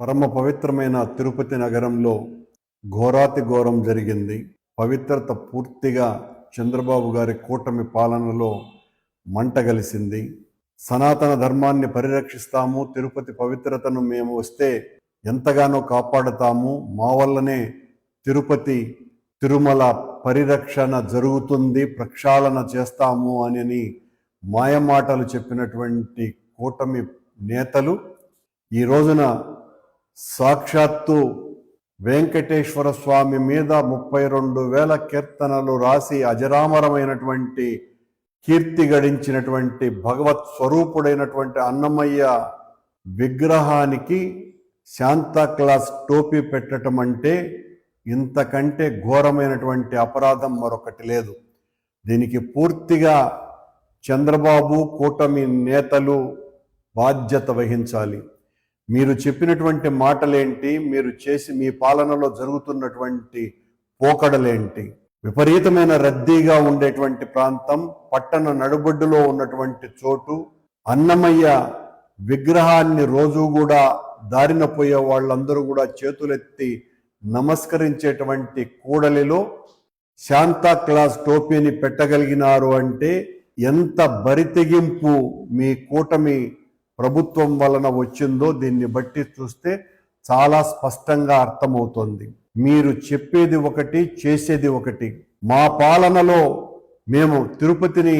పరమ పవిత్రమైన తిరుపతి నగరంలో ఘోరాతి ఘోరం జరిగింది. పవిత్రత పూర్తిగా చంద్రబాబు గారి కూటమి పాలనలో మంటగలిసింది సనాతన ధర్మాన్ని పరిరక్షిస్తాము తిరుపతి పవిత్రతను మేము వస్తే ఎంతగానో కాపాడుతాము. మా వల్లనే తిరుపతి తిరుమల పరిరక్షణ జరుగుతుంది ప్రక్షాళన చేస్తాము అని మాయమాటలు చెప్పినటువంటి కూటమి నేతలు ఈ రోజున సాక్షాత్తు వెంకటేశ్వర స్వామి మీద ముప్పై రెండు వేల కీర్తనలు రాసి అజరామరమైనటువంటి కీర్తి గడించినటువంటి భగవత్ స్వరూపుడైనటువంటి అన్నమయ్య విగ్రహానికి శాంతా క్లాస్ టోపీ పెట్టడం అంటే ఇంతకంటే ఘోరమైనటువంటి అపరాధం మరొకటి లేదు. దీనికి పూర్తిగా చంద్రబాబు కూటమి నేతలు బాధ్యత వహించాలి. మీరు చెప్పినటువంటి మాటలేంటి? మీరు చేసి మీ పాలనలో జరుగుతున్నటువంటి పోకడలేంటి? విపరీతమైన రద్దీగా ఉండేటువంటి ప్రాంతం పట్టణ నడుబొడ్డులో ఉన్నటువంటి చోటు అన్నమయ్య విగ్రహాన్ని రోజు కూడా దారిన పోయే వాళ్ళందరూ కూడా చేతులెత్తి నమస్కరించేటువంటి కూడలిలో శాంతా క్లాస్ టోపీని పెట్టగలిగినారు అంటే ఎంత బరితెగింపు మీ కూటమి ప్రభుత్వం వలన వచ్చిందో దీన్ని బట్టి చూస్తే చాలా స్పష్టంగా అర్థమవుతోంది. మీరు చెప్పేది ఒకటి చేసేది ఒకటి. మా పాలనలో మేము తిరుపతిని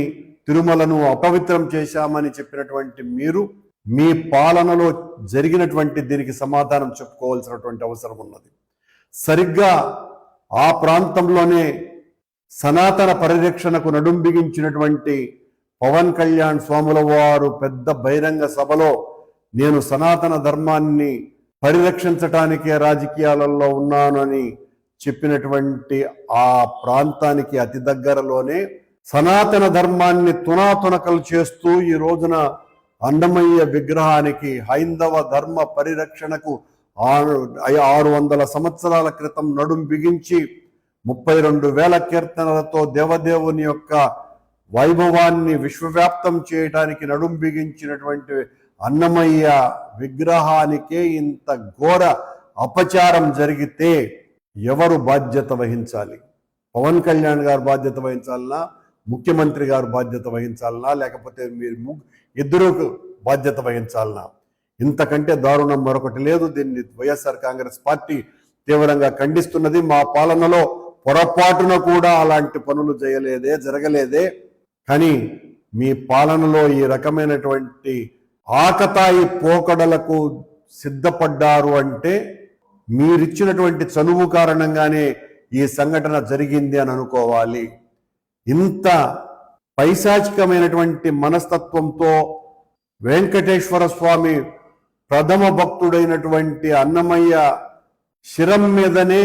తిరుమలను అపవిత్రం చేశామని చెప్పినటువంటి మీరు మీ పాలనలో జరిగినటువంటి దీనికి సమాధానం చెప్పుకోవాల్సినటువంటి అవసరం ఉన్నది. సరిగ్గా ఆ ప్రాంతంలోనే సనాతన పరిరక్షణకు నడుంబిగించినటువంటి పవన్ కళ్యాణ్ స్వాముల వారు పెద్ద బహిరంగ సభలో నేను సనాతన ధర్మాన్ని పరిరక్షించటానికే రాజకీయాలలో ఉన్నానని చెప్పినటువంటి ఆ ప్రాంతానికి అతి దగ్గరలోనే సనాతన ధర్మాన్ని తునాతునకలు చేస్తూ ఈ రోజున అన్నమయ్య విగ్రహానికి హైందవ ధర్మ పరిరక్షణకు ఆరు ఆరు వందల సంవత్సరాల క్రితం నడుం బిగించి ముప్పై రెండు వేల కీర్తనలతో దేవదేవుని యొక్క వైభవాన్ని విశ్వవ్యాప్తం చేయడానికి నడుం బిగించినటువంటి అన్నమయ్య విగ్రహానికే ఇంత ఘోర అపచారం జరిగితే ఎవరు బాధ్యత వహించాలి? పవన్ కళ్యాణ్ గారు బాధ్యత వహించాలనా? ముఖ్యమంత్రి గారు బాధ్యత వహించాలనా? లేకపోతే మీరు ఇద్దరు బాధ్యత వహించాలనా? ఇంతకంటే దారుణం మరొకటి లేదు. దీన్ని వైఎస్ఆర్ కాంగ్రెస్ పార్టీ తీవ్రంగా ఖండిస్తున్నది. మా పాలనలో పొరపాటున కూడా అలాంటి పనులు చేయలేదే జరగలేదే. కానీ మీ పాలనలో ఈ రకమైనటువంటి ఆకతాయి పోకడలకు సిద్ధపడ్డారు అంటే మీరిచ్చినటువంటి చనువు కారణంగానే ఈ సంఘటన జరిగింది అని అనుకోవాలి. ఇంత పైశాచికమైనటువంటి మనస్తత్వంతో వెంకటేశ్వర స్వామి ప్రథమ భక్తుడైనటువంటి అన్నమయ్య శిరం మీదనే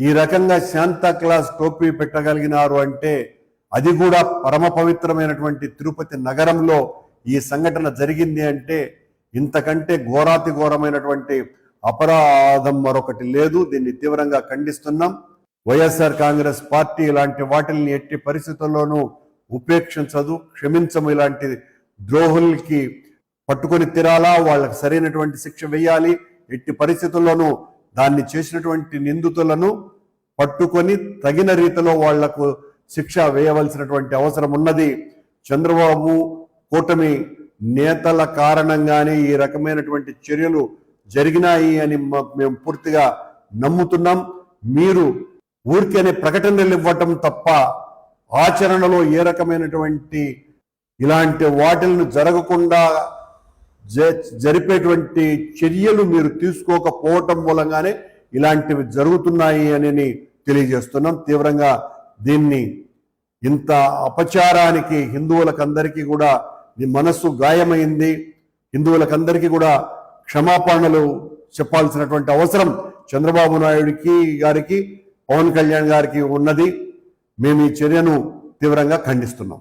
ఈ రకంగా శాంతా క్లాస్ టోపీ పెట్టగలిగినారు అంటే అది కూడా పరమ పవిత్రమైనటువంటి తిరుపతి నగరంలో ఈ సంఘటన జరిగింది అంటే ఇంతకంటే ఘోరాతి ఘోరమైనటువంటి అపరాధం మరొకటి లేదు. దీన్ని తీవ్రంగా ఖండిస్తున్నాం. వైఎస్ఆర్ కాంగ్రెస్ పార్టీ ఇలాంటి వాటిల్ని ఎట్టి పరిస్థితుల్లోనూ ఉపేక్షించదు క్షమించము. ఇలాంటి ద్రోహులకి పట్టుకొని తిరాలా వాళ్ళకి సరైనటువంటి శిక్ష వేయాలి. ఎట్టి పరిస్థితుల్లోనూ దాన్ని చేసినటువంటి నిందితులను పట్టుకొని తగిన రీతిలో వాళ్ళకు శిక్ష వేయవలసినటువంటి అవసరం ఉన్నది. చంద్రబాబు కూటమి నేతల కారణంగానే ఈ రకమైనటువంటి చర్యలు జరిగినాయి అని మేము పూర్తిగా నమ్ముతున్నాం. మీరు ఊరికనే ప్రకటనలు ఇవ్వటం తప్ప ఆచరణలో ఏ రకమైనటువంటి ఇలాంటి వాటిలను జరగకుండా జ- జరిపేటువంటి చర్యలు మీరు తీసుకోకపోవటం మూలంగానే ఇలాంటివి జరుగుతున్నాయి అని తెలియజేస్తున్నాం. తీవ్రంగా దీన్ని ఇంత అపచారానికి హిందువులకందరికీ కూడా నీ మనస్సు గాయమైంది. హిందువులకందరికీ కూడా క్షమాపణలు చెప్పాల్సినటువంటి అవసరం చంద్రబాబు నాయుడికి గారికి పవన్ కళ్యాణ్ గారికి ఉన్నది. మేము ఈ చర్యను తీవ్రంగా ఖండిస్తున్నాం.